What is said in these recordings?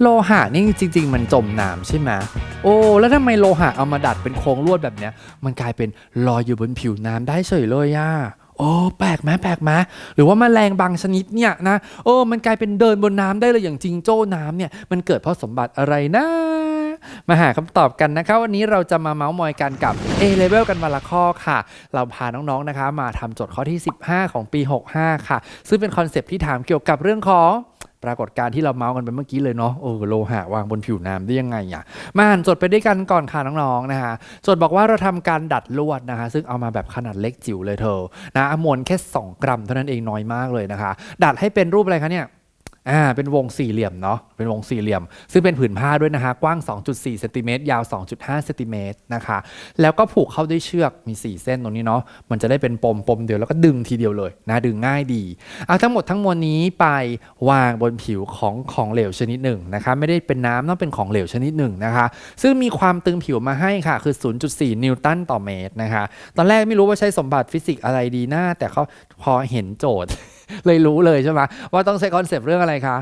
โลหะนี่จริง ๆ มันจมน้ำใช่ไหมโอ้ แล้วทำไมโลหะเอามาดัดเป็นโครงลวดแบบเนี้ย มันกลายเป็นลอยอยู่บนผิวน้ำได้เฉยเลยอะโอ้แปลกไหมแปลกไหมหรือว่าแมลงบางชนิดเนี่ยนะโอ้มันกลายเป็นเดินบนน้ำได้เลยอย่างจิงโจ้น้ำเนี่ยมันเกิดเพราะสมบัติอะไรนะ มาหาคำตอบกันนะคะวันนี้เราจะมาเมาส์มอยกันกับ A level กันวันละข้อค่ะ เราพาน้องๆนะคะ มาทำโจทย์ข้อที่ 15 ของปี 65 ค่ะ ซึ่งเป็นคอนเซปที่ถามเกี่ยวกับเรื่องของ ปรากฏการณ์ที่เราเมาส์กันไปเมื่อกี้เลยเนาะโอ้โลหะวางบนผิวน้ำได้ยังไงอะมาอ่านจดไปด้วยกันก่อนค่ะน้องๆนะคะจดบอกว่าเราทำการดัดลวดนะคะซึ่งเอามาแบบขนาดเล็กจิ๋วเลยเธอนะมวลแค่ 2 กรัมเท่านั้นเองน้อยมากเลยนะคะ ดัดให้เป็นรูปอะไรคะเนี่ย อ่าเป็นวงสี่เหลี่ยมเนาะเป็นวงสี่เหลี่ยม ซึ่งเป็นผืนผ้าด้วยนะคะกว้าง 2.4เซนติเมตรยาว 2.5เซนติเมตรนะคะแล้วก็ผูกเข้าด้วยเชือกมี 4 เส้นตรงนี้เนาะมันจะได้เป็นปมปมเดียวแล้วก็ดึงทีเดียวเลยนะดึงง่ายดีเอาทั้งหมดทั้งมวลนี้ไปวางบนผิวของของเหลวชนิดหนึ่งนะคะไม่ได้เป็นน้ำต้องเป็นของเหลวชนิดหนึ่งนะคะซึ่งมีความตึงผิวมาให้ค่ะคือ 0.4 นิวตันต่อเมตรนะคะตอนแรกไม่รู้ว่าใช้สมบัติฟิสิกส์อะไรดีหนะแต่เขาพอเห็นโจทย์ เลยรู้เลยใช่ไหมว่าต้องใช้คอนเซปต์เรื่องอะไรคะ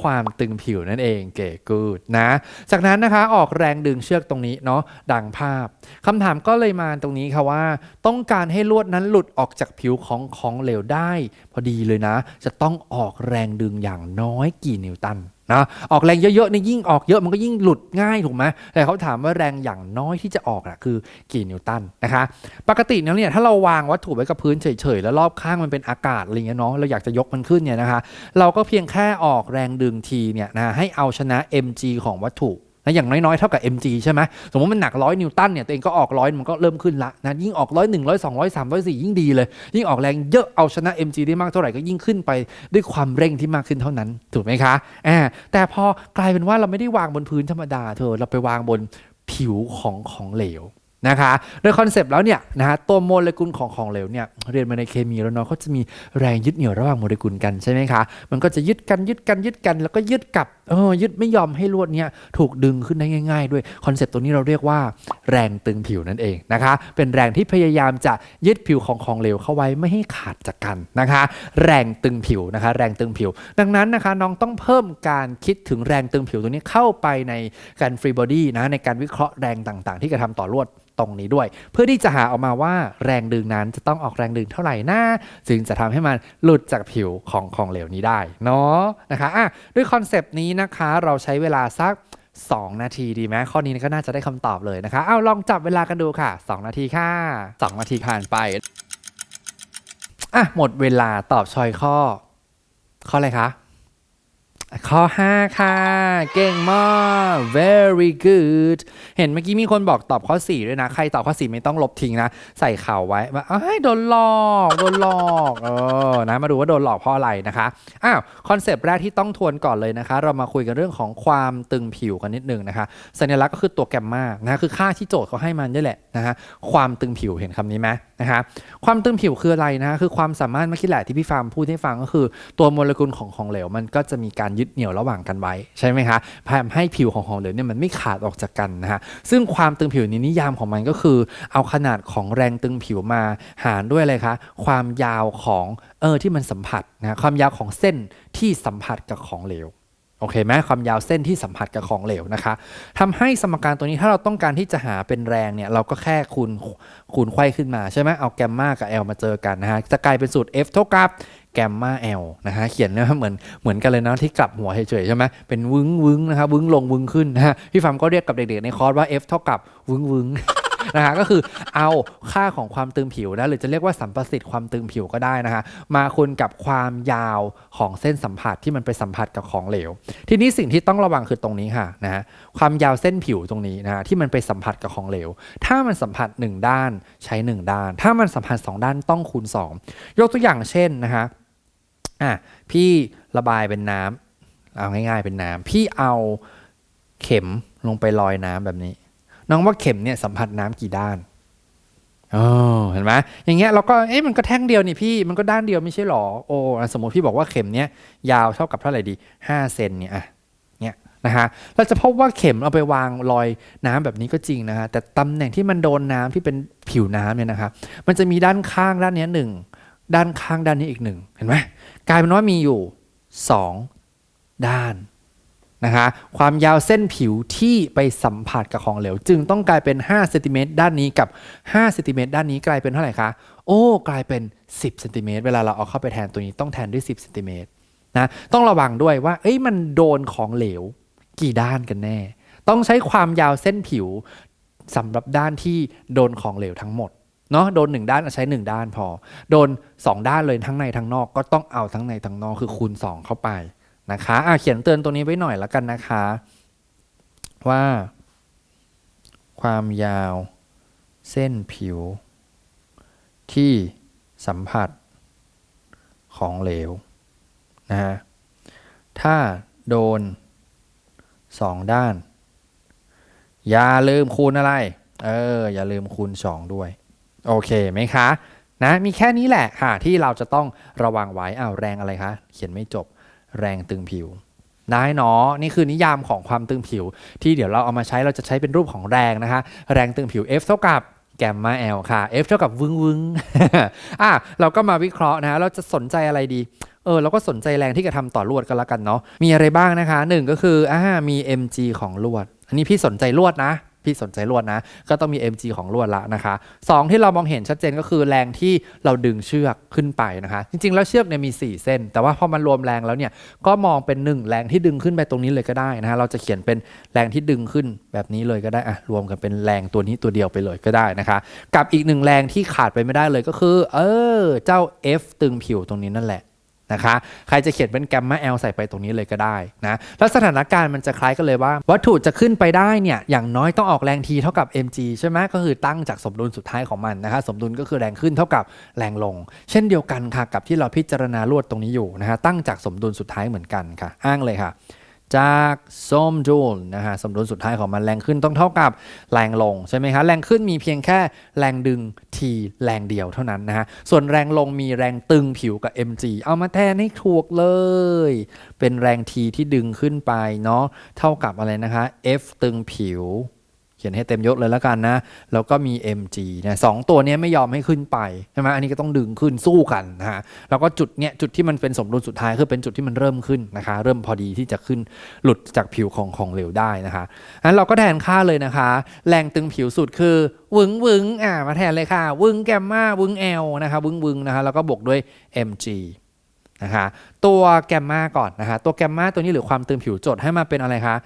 ความตึงผิวนั่นเองเก๋กูดนะ จากนั้นนะคะออกแรงดึงเชือกตรงนี้เนาะดังภาพคำถามก็เลยมาตรงนี้ค่ะว่า ต้องการให้ลวดนั้นหลุดออกจากผิวของของเหลวได้ พอดีเลยนะ จะต้องออกแรงดึงอย่างน้อยกี่นิวตันนะออกแรงเยอะๆในยยิ่งออกเยอะมันก็ยิ่งหลุดง่ายถูกไหมแต่เขาถามว่าแรงอย่างน้อยที่จะออกอะคือกี่นิวตันนะคะ ปกติแล้วเนี่ยถ้าเราวางวัตถุไว้กับพื้นเฉยๆแล้วรอบข้างมันเป็นอากาศอะไรเงี้ยเนาะเราอยากจะยกมันขึ้นเนี่ยนะคะ เราก็เพียงแค่ออกแรงดึงทีเนี่ยนะให้เอาชนะ mg ของวัตถุนะอย่างน้อยๆ เท่ากับ mg ใช่ไหมสมมติมันหนักร้อยนิวตันเนี่ยตัวเองก็ออกร้อยมันก็เริ่มขึ้นละนะยิ่งออกร้อยหนึ่งร้อยสองร้อยสามร้อยสี่ยิ่งดีเลย ยิ่งออกแรงเยอะเอาชนะ mg ได้มากเท่าไหร่ก็ยิ่งขึ้นไปด้วยความเร่งที่มากขึ้นเท่านั้น ถูกไหมคะอ่าแต่พอกลายเป็นว่าเราไม่ได้วางบนพื้นธรรมดาเธอเราไปวางบนผิวของของเหลว นะคะโดยคอนเซปต์แล้วเนี่ยนะฮะตัวโมเลกุลของของเหลวเนี่ยเรียนมาในเคมีแล้วเนาะเขาจะมีแรงยึดเหนี่ยวระหว่างโมเลกุลกันใช่ไหมคะ มันก็จะยึดกันยึดกันยึดกัน แล้วก็ยึดกับเออยึดไม่ยอมให้ลวดเนี่ยถูกดึงขึ้นได้ง่าย ๆ ด้วยคอนเซปต์ตัวนี้เราเรียกว่า แรงตึงผิวนั่นเองนะคะ เป็นแรงที่พยายามจะยึดผิวของของเหลวเข้าไว้ไม่ให้ขาดจากกันนะคะ แรงตึงผิวนะคะ แรงตึงผิว ดังนั้นนะคะน้องต้องเพิ่มการคิดถึงแรงตึงผิวตัวนี้เข้าไปในการฟรีบอดี้นะในการวิเคราะห์แรงต่าง ๆ ที่กระทำต่อลวดตรงนี้ด้วย เพื่อที่จะหาออกมาว่าแรงดึงนั้นจะต้องออกแรงดึงเท่าไหร่นะจึงจะทำให้มันหลุดจากผิวของของเหลวนี้ได้เนาะนะคะอะด้วยคอนเซปต์นี้นะคะเราใช้เวลาสัก 2 นาทีดีไหมข้อนี้ก็น่าจะได้คำตอบเลยนะคะเอาลองจับเวลากันดูค่ะ 2 นาทีค่ะ 2 นาทีผ่านไปอะหมดเวลาตอบชอยข้อ ข้ออะไรคะ ข้อ 5 ค่ะ เก่งมาก very good เห็นเมื่อกี้มีคนบอกตอบข้อ 4 ด้วยนะ ใครตอบข้อ 4 ไม่ต้องลบทิ้งนะ ใส่ข่าวไว้ว่าอ้ยโดนหลอก โดนหลอกเออนะมาดูว่าโดนหลอกเพราะอะไรนะคะอ้าวคอนเซปต์แรกที่ต้องทวนก่อนเลยนะคะ เรามาคุยกันเรื่องของความตึงผิวกันนิดนึงนะคะ สัญลักษณ์ก็คือตัวแกมมานะคือค่าที่โจทย์เขาให้มันนี่แหละนะคะความตึงผิวเห็นคำนี้ไหมนะคะความตึงผิวคืออะไรนะคะคือความสามารถเมื่อกี้แหละที่พี่ฟาร์มพูดให้ฟังก็คือ ตัวโมเลกุลของของเหลวมันก็จะมีการยึดเหนี่ยวระหว่างกันไว้ใช่ไหมคะพยายามให้ผิวของของเหลวเนี่ยมันไม่ขาดออกจากกันนะฮะซึ่งความตึงผิวนี้นิยามของมันก็คือ เอาขนาดของแรงตึงผิวมาหารด้วยอะไรคะความยาวของเออที่มันสัมผัสนะความยาวของเส้นที่สัมผัสกับของเหลวโอเคไหมความยาวเส้นที่สัมผัสกับของเหลวนะคะทำให้สมการตัวนี้ถ้าเราต้องการที่จะหาเป็นแรงเนี่ยเราก็แค่คูณคูณไขว้ขึ้นมาใช่ไหมเอาแกมมากับ L มาเจอกันนะฮะจะกลายเป็นสูตร F เท่ากับ แกมมา L นะฮะเขียนเนี่ยเหมือนเหมือนกันเลยนะที่กลับหัวเฉยๆใช่ไหมเป็นวึ้งวึ้งนะครับวึ้งลงวึ้งขึ้นนะฮะพี่ฟาร์มก็เรียกกับเด็กๆในคอร์สว่า F เท่ากับวึ้งวึ้งนะฮะก็คือเอาค่าของความตึงผิวนะหรือจะเรียกว่าสัมประสิทธิ์ความตึงผิวก็ได้นะฮะมาคูณกับความยาวของเส้นสัมผัสที่มันไปสัมผัสกับของเหลว ทีนี้สิ่งที่ต้องระวังคือตรงนี้ค่ะนะฮะความยาวเส้นผิวตรงนี้นะฮะที่มันไปสัมผัสกับของเหลว ถ้ามันสัมผัส 1 ด้านใช้ 1 ด้าน ถ้ามันสัมผัส 2 ด้านต้องคูณ 2 ยกตัวอย่างเช่นนะฮะ อะพี่ระบายเป็นน้ำเอาง่าย ๆ เป็นน้ำพี่เอาเข็มลงไปลอยน้ำแบบนี้ น้องว่าเข็มเนี่ยสัมผัสน้ำกี่ด้านอ๋อเห็นไหมอย่างเงี้ยเราก็เอ๊ะมันก็แท่งเดียวนี่พี่มันก็ด้านเดียวไม่ใช่หรอโอ้สมมติพี่บอกว่าเข็มเนี้ยยาวเท่ากับเท่าไหร่ดี5เซนเนี่ยอะเนี่ยนะฮะเราจะพบว่าเข็มเอาไปวางลอยน้ำแบบนี้ก็จริงนะฮะแต่ตำแหน่งที่มันโดนน้ำที่เป็นผิวน้ำเนี่ยนะครับมันจะมีด้านข้างด้านเนี้ยหนึ่ง ด้านข้างด้านนี้อีกหนึ่งเห็นไหมกลายเป็นว่ามีอยู่สองด้านนะคะความยาวเส้นผิวที่ไปสัมผัสกับของเหลว จึงต้องกลายเป็น5เซนติเมตรด้านนี้กับ5เซนติเมตรด้านนี้กลายเป็นเท่าไหร่คะโอ้กลายเป็น 10เซนติเมตรเวลาเราเอาเข้าไปแทนตัวนี้ต้องแทนด้วย 10เซนติเมตรนะต้องระวังด้วยว่าเอ้ยมันโดนของเหลวกี่ด้านกันแน่ ต้องใช้ความยาวเส้นผิวสำหรับด้านที่โดนของเหลวทั้งหมด เนาะโดนหนึ่งด้านใช้หนึ่งด้านพอ โดนสองด้านเลยทั้งในทั้งนอกก็ต้องเอาทั้งในทั้งนอกคือคูณสองเข้าไปนะคะอะเขียนเตือนตัวนี้ไว้หน่อยแล้วกันนะคะ ว่า ความยาว เส้นผิว ที่สัมผัส ของเหลวนะฮะถ้าโดนสองด้าน อย่าลืมคูณอะไร เออ อย่าลืมคูณ2ด้วย โอเคไหมคะนะมีแค่นี้แหละค่ะที่เราจะต้องระวังไว้อ้าวแรงอะไรคะ เขียนไม่จบแรงตึงผิวได้เนาะนี่คือนิยามของความตึงผิว ที่เดี๋ยวเราเอามาใช้เราจะใช้เป็นรูปของแรงนะคะ แรงตึงผิว F เท่ากับแกมมา L ค่ะ F เท่ากับวึงวึงอะเราก็มาวิเคราะห์นะ เราจะสนใจอะไรดี เออเราก็สนใจแรงที่กระทำต่อลวดกันละกันเนาะมีอะไรบ้างนะคะหนึ่งก็คืออ่ามี mg ของลวด อันนี้พี่สนใจลวดนะ พี่สนใจลวดนะ ก็ต้องมี mg ของลวดละนะคะสองที่เรามองเห็นชัดเจนก็คือแรงที่เราดึงเชือกขึ้นไปนะคะ จริงๆ แล้วเชือกเนี่ยมี 4 เส้น แต่ว่าพอมันรวมแรงแล้วเนี่ยก็มองเป็น 1 แรงที่ดึงขึ้นไปตรงนี้เลยก็ได้นะฮะเราจะเขียนเป็นแรงที่ดึงขึ้นแบบนี้เลยก็ได้อะรวมกันเป็นแรงตัวนี้ตัวเดียวไปเลยก็ได้นะคะ กับอีกหนึ่งแรงที่ขาดไปไม่ได้เลยก็คือ เออเจ้า F ตึงผิวตรงนี้นั่นแหละ นะคะใครจะเขียนเป็นแกมมา L ใส่ไปตรงนี้เลยก็ได้นะแล้วสถานการณ์มันจะคล้ายกันเลยว่า วัตถุจะขึ้นไปได้เนี่ยอย่างน้อยต้องออกแรงทีเท่ากับ mg ใช่ไหมก็คือตั้งจากสมดุลสุดท้ายของมันนะคะสมดุลก็คือแรงขึ้นเท่ากับแรงลง เช่นเดียวกันค่ะกับที่เราพิจารณาลวดตรงนี้อยู่นะฮะตั้งจากสมดุลสุดท้ายเหมือนกันค่ะ อ้างเลยค่ะ จากสมดุลนะฮะสมดุลสุดท้ายของมันแรงขึ้นต้องเท่ากับแรงลงใช่ไหมคะแรงขึ้นมีเพียงแค่แรงดึง แรงเดียวเท่านั้นนะฮะ ส่วนแรงลงมีแรงตึงผิวกับ mg เอามาแทนให้ถูกเลย เป็นแรงทีที่ดึงขึ้นไปเนาะ เท่ากับอะไรนะคะ f ตึงผิว เขียนให้เต็มยศเลยแล้วกันนะ แล้วก็มี mg นะสองตัวนี้ไม่ยอมให้ขึ้นไปใช่ไหมอันนี้ก็ต้องดึงขึ้นสู้กันนะฮะแล้วก็จุดเนี้ยจุดที่มันเป็นสมดุลสุดท้ายคือเป็นจุดที่มันเริ่มขึ้นนะคะ เริ่มพอดีที่จะขึ้นหลุดจากผิวของของเหลวได้นะคะอันเราก็แทนค่าเลยนะคะ แรงตึงผิวสุดคือวึงวึงอ่ามาแทนเลยค่ะวึงแกมมาวึง L นะคะวึงวึงนะคะแล้วก็บวกด้วย mg นะคะตัวแกมมาก่อนนะคะตัวแกมมาตัวนี้หรือความตึงผิวจทย์ให้มาเป็นอะไรคะ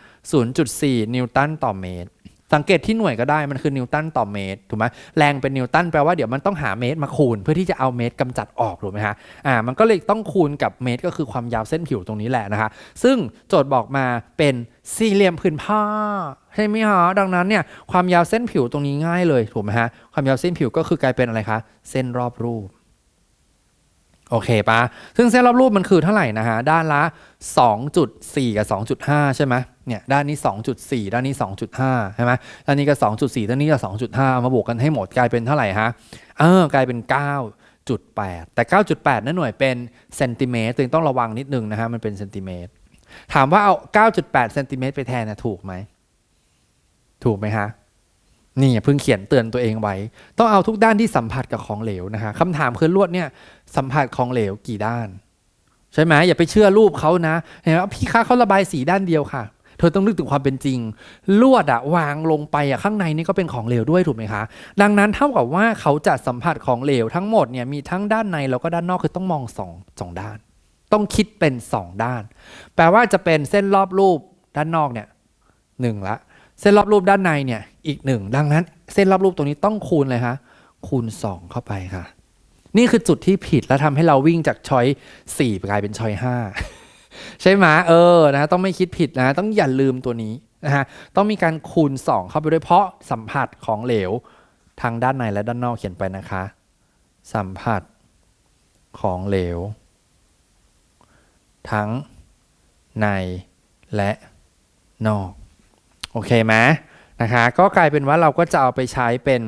0.4 นิวตันต่อเมตร สังเกตที่หน่วยก็ได้มันคือนิวตันต่อเมตรถูกไหมแรงเป็นนิวตันแปลว่าเดี๋ยวมันต้องหาเมตรมาคูณ เพื่อที่จะเอาเมตรกำจัดออกถูกไหมฮะอ่ามันก็เลยต้องคูณกับเมตรก็คือความยาวเส้นผิวตรงนี้แหละนะคะซึ่งโจทย์บอกมาเป็นสี่เหลี่ยมผืนผ้าใช่ไหมฮะดังนั้นเนี่ยความยาวเส้นผิวตรงนี้ง่ายเลยถูกไหมฮะความยาวเส้นผิวก็คือกลายเป็นอะไรคะเส้นรอบรูป โอเคปะซึ่งเส้นรอบรูปมันคือเท่าไหร่นะฮะ ด้านละ 2.4 กับ 2.5 ใช่ไหมเนี่ย ด้านนี้ 2.4 ด้านนี้ 2.5 ใช่ไหมด้านนี้ก็ 2.4 ด้านนี้ก็ 2.5 เอามาบวกกันให้หมดกลายเป็นเท่าไหร่ฮะ เออ กลายเป็น 9.8 แต่ 9.8 นั่นหน่วยเป็นเซนติเมตรจึงต้องระวังนิดนึงนะฮะ มันเป็นเซนติเมตร ถามว่าเอา 9.8 เซนติเมตรไปแทนนะถูกไหม ถูกไหมฮะ นี่เพิ่งเขียนเตือนตัวเองไว้ ต้องเอาทุกด้านที่สัมผัสกับของเหลวนะฮะคำถามคือลวดเนี่ยสัมผัสของเหลวกี่ด้าน ใช่ไหมอย่าไปเชื่อรูปเขานะเห็นไหมพี่คะเขาระบายสีด้านเดียวค่ะ เธอต้องนึกถึงความเป็นจริง ลวดอะวางลงไปอะข้างในนี่ก็เป็นของเหลวด้วยถูกไหมคะ ดังนั้นเท่ากับว่าเขาจะสัมผัสของเหลวทั้งหมดเนี่ยมีทั้งด้านในแล้วก็ด้านนอกคือต้องมองสองสองด้าน ต้องคิดเป็นสองด้าน แปลว่าจะเป็นเส้นรอบรูปด้านนอกเนี่ยหนึ่งละ เส้นรอบรูปด้านในเนี่ยอีกหนึ่งดังนั้นเส้นรอบรูปตรงนี้ต้องคูณเลยฮะคูณสองเข้าไปค่ะ นี่คือจุดที่ผิดแล้วทำให้เราวิ่งจากช้อยสี่กลายเป็นช้อยห้าใช่ไหมเออนะต้องไม่คิดผิดนะ ต้องอย่าลืมตัวนี้นะฮะต้องมีการคูณ 2 เข้าไปด้วยเพราะสัมผัสของเหลวทางด้านในและด้านนอกเขียนไปนะคะ สัมผัสของเหลว ทั้งในและนอก โอเคไหมนะคะก็กลายเป็นว่าเราก็จะเอาไปใช้เป็น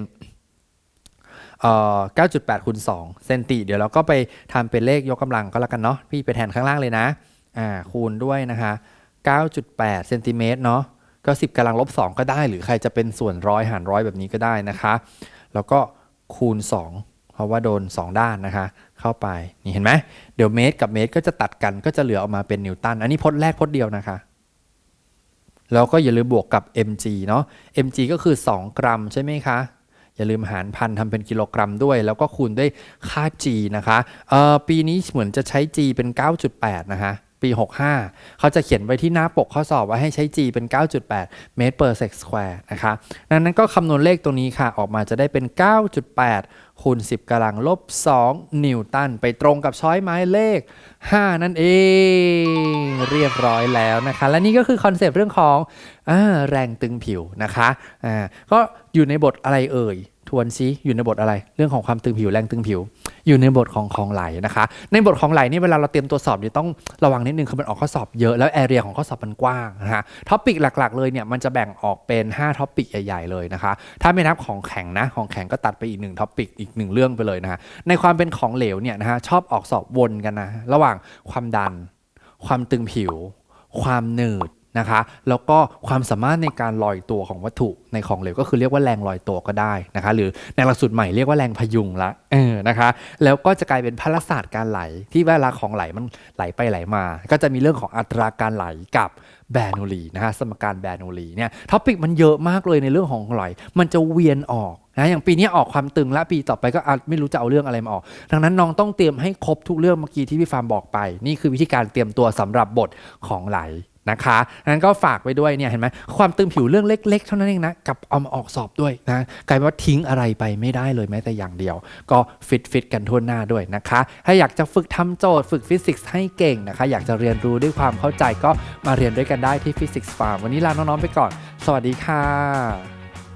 เอ่อ9.8คูณ2เซนติเดี๋ยวเราก็ไปทำเป็นเลขยกกำลังก็แล้วกันเนาะพี่ไปแทนข้างล่างเลยนะอ่าคูณด้วยนะคะ 9.8เซนติเมตรเนาะก็ 10กำลังลบ 2 ก็ได้ หรือใครจะเป็นส่วนร้อยหารร้อยแบบนี้ก็ได้นะคะ แล้วก็คูณ 2 เพราะว่าโดน 2 ด้านนะคะ เข้าไปนี่เห็นไหมเดี๋ยวเมตรกับเมตรก็จะตัดกันก็จะเหลือออกมาเป็นนิวตันอันนี้พจน์แรกพจน์เดียวนะคะ แล้วก็อย่าลืมบวกกับ mg เนาะ mg ก็คือ 2 กรัมใช่ไหมคะ อย่าลืมหารพันทำเป็นกิโลกรัมด้วย แล้วก็คูณด้วยค่า g นะคะอ่อปีนี้เหมือนจะใช้ g เป็น 9.8 นะคะ ปี 65 เขาจะเขียนไว้ที่หน้าปกข้อสอบว่าให้ใช้ g เป็น 9.8 เมตร per sec square นะคะดังนั้นก็คำนวณเลขตรงนี้ค่ะ ออกมาจะได้เป็น 9.8 คูณ 10กำลังลบ 2 นิวตัน ไปตรงกับช้อยไม้เลข 5 นั่นเอง เรียบร้อยแล้วนะคะ และนี่ก็คือคอนเซปต์เรื่องของอแรงตึงผิวนะคะก็อยู่ในบทอะไรเอ่ย วนซิอยู่ในบทอะไร เรื่องของความตึงผิวแรงตึงผิว อยู่ในบทของของไหลนะคะ ในบทของไหลนี่เวลาเราเตรียมตัวสอบเนี่ยต้องระวังนิดนึงคือมันออกข้อสอบเยอะแล้วแอเรียของข้อสอบมันกว้างนะคะท็อปิกหลักๆ เลยเนี่ยมันจะแบ่งออกเป็น5ท็อปิกใหญ่ ๆ เลยนะคะ ถ้าไม่นับของแข็งนะของแข็งก็ตัดไปอีกหนึ่งท็อปิกอีกหนึ่งเรื่องไปเลยนะฮะในความเป็นของเหลวเนี่ยนะฮะชอบออกสอบวนกันนะระหว่างความดัน ความตึงผิว ความหนืด นะคะแล้วก็ความสามารถในการลอยตัวของวัตถุในของเหลวก็คือเรียกว่าแรงลอยตัวก็ได้นะคะ หรือในหลักสูตรใหม่เรียกว่าแรงพยุงละเออนะคะ แล้วก็จะกลายเป็นพลศาสตร์การไหลที่เวลาของไหลมันไหลไปไหลมา ก็จะมีเรื่องของอัตราการไหลกับแบรนูลีนะฮะสมการแบรนูลีเนี่ยท็อปิกมันเยอะมากเลยในเรื่องของไหลมันจะเวียนออกนะอย่างปีนี้ออกความตึงและปีต่อไปก็อาจไม่รู้จะเอาเรื่องอะไรมาออก ดังนั้นน้องต้องเตรียมให้ครบทุกเรื่องเมื่อกี้ที่พี่ฟาร์มบอกไป นี่คือวิธีการเตรียมตัวสำหรับบทของไหล นะคะนั้นก็ฝากไว้ด้วยเนี่ยเห็นไหมความตึงผิวเรื่องเล็ก ๆ เท่านั้นเองนะ กับเอามาออกสอบด้วยนะกลายเป็นว่าทิ้งอะไรไปไม่ได้เลยแม้แต่อย่างเดียว ก็ฟิตฟิตกันทั่วหน้าด้วยนะคะ ถ้าอยากจะฝึกทำโจทย์ฝึกฟิสิกส์ให้เก่งนะคะ อยากจะเรียนรู้ด้วยความเข้าใจก็มาเรียนด้วยกันได้ที่ฟิสิกส์ฟาร์มวันนี้ลาน้องๆไปก่อน สวัสดีค่ะ